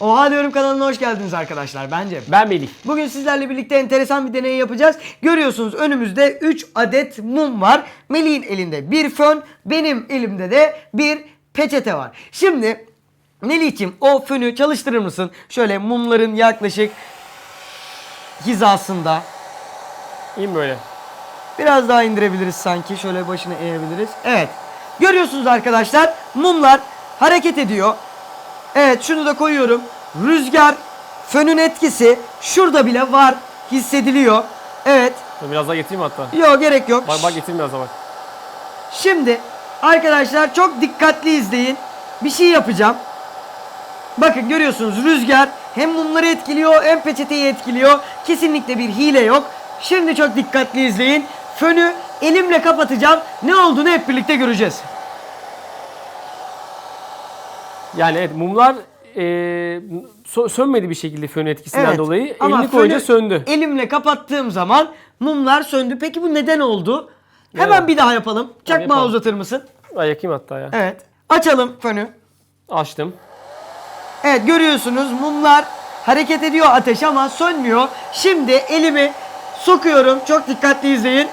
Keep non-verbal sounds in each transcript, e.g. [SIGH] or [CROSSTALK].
Oha diyorum kanalına hoş geldiniz arkadaşlar bence. Ben Melih. Bugün sizlerle birlikte enteresan bir deney yapacağız. Görüyorsunuz önümüzde 3 adet mum var. Melih'in elinde bir fön, benim elimde de bir peçete var. Şimdi Melih'ciğim o fönü çalıştırır mısın? Şöyle mumların yaklaşık hizasında. Mi böyle? Biraz daha indirebiliriz sanki. Şöyle başını eğebiliriz. Evet. Görüyorsunuz arkadaşlar mumlar hareket ediyor. Evet şunu da koyuyorum. Rüzgar, fönün etkisi şurada bile var. Hissediliyor. Evet. Biraz daha getireyim hatta. Yok gerek yok. Bak bak getireyim biraz daha bak. Şimdi arkadaşlar çok dikkatli izleyin. Bir şey yapacağım. Bakın görüyorsunuz rüzgar hem mumları etkiliyor hem peçeteyi etkiliyor. Kesinlikle bir hile yok. Şimdi çok dikkatli izleyin. Fönü elimle kapatacağım. Ne olduğunu hep birlikte göreceğiz. Yani evet mumlar e, sönmedi bir şekilde fön etkisinden Evet. dolayı. Ama Elini koyunca fönü söndü. Elimle kapattığım zaman mumlar söndü. Peki bu neden oldu? Hemen Evet. bir daha yapalım. Çakmağı yapalım. uzatır mısın? Ay yakayım hatta ya. Evet. Açalım fönü. Açtım. Evet görüyorsunuz mumlar hareket ediyor ateş ama sönmüyor. Şimdi elimi sokuyorum. Çok dikkatli izleyin.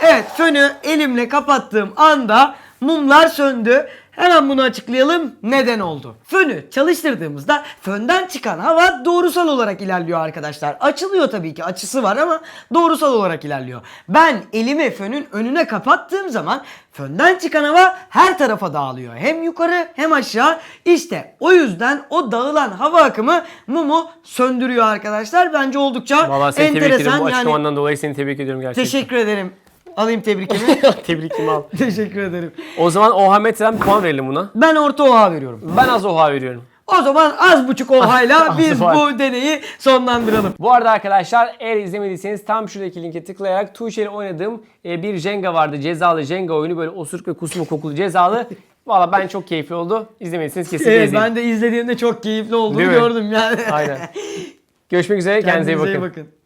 Evet fönü elimle kapattığım anda mumlar söndü. Hemen bunu açıklayalım. Neden oldu? Fönü çalıştırdığımızda fönden çıkan hava doğrusal olarak ilerliyor arkadaşlar. Açılıyor tabii ki açısı var ama doğrusal olarak ilerliyor. Ben elimi fönün önüne kapattığım zaman fönden çıkan hava her tarafa dağılıyor. Hem yukarı hem aşağı. İşte o yüzden o dağılan hava akımı mumu söndürüyor arkadaşlar. Bence oldukça Vallahi seni tebrik enteresan. ediyorum. Bu yani açıklamandan dolayı seni tebrik ediyorum gerçekten. teşekkür ederim. Alayım tebrikimi. [LAUGHS] Tebrikimi al. teşekkür ederim. O zaman oha metreden bir puan verelim buna. Ben orta oha veriyorum. Ben az oha veriyorum. O zaman az buçuk ohayla biz bu deneyi sonlandıralım. Bu arada arkadaşlar eğer izlemediyseniz tam şuradaki linke tıklayarak Tuğçe ile oynadığım e, bir Jenga vardı. Cezalı Jenga oyunu böyle osuruk ve kusma kokulu cezalı. [LAUGHS] Valla ben çok keyifli oldu. İzlemediyseniz kesinlikle Evet, izleyin. ben de izlediğimde çok keyifli olduğunu Değil mi? gördüm yani. Aynen. Görüşmek üzere. [LAUGHS] Kendinize iyi bakın. bakın.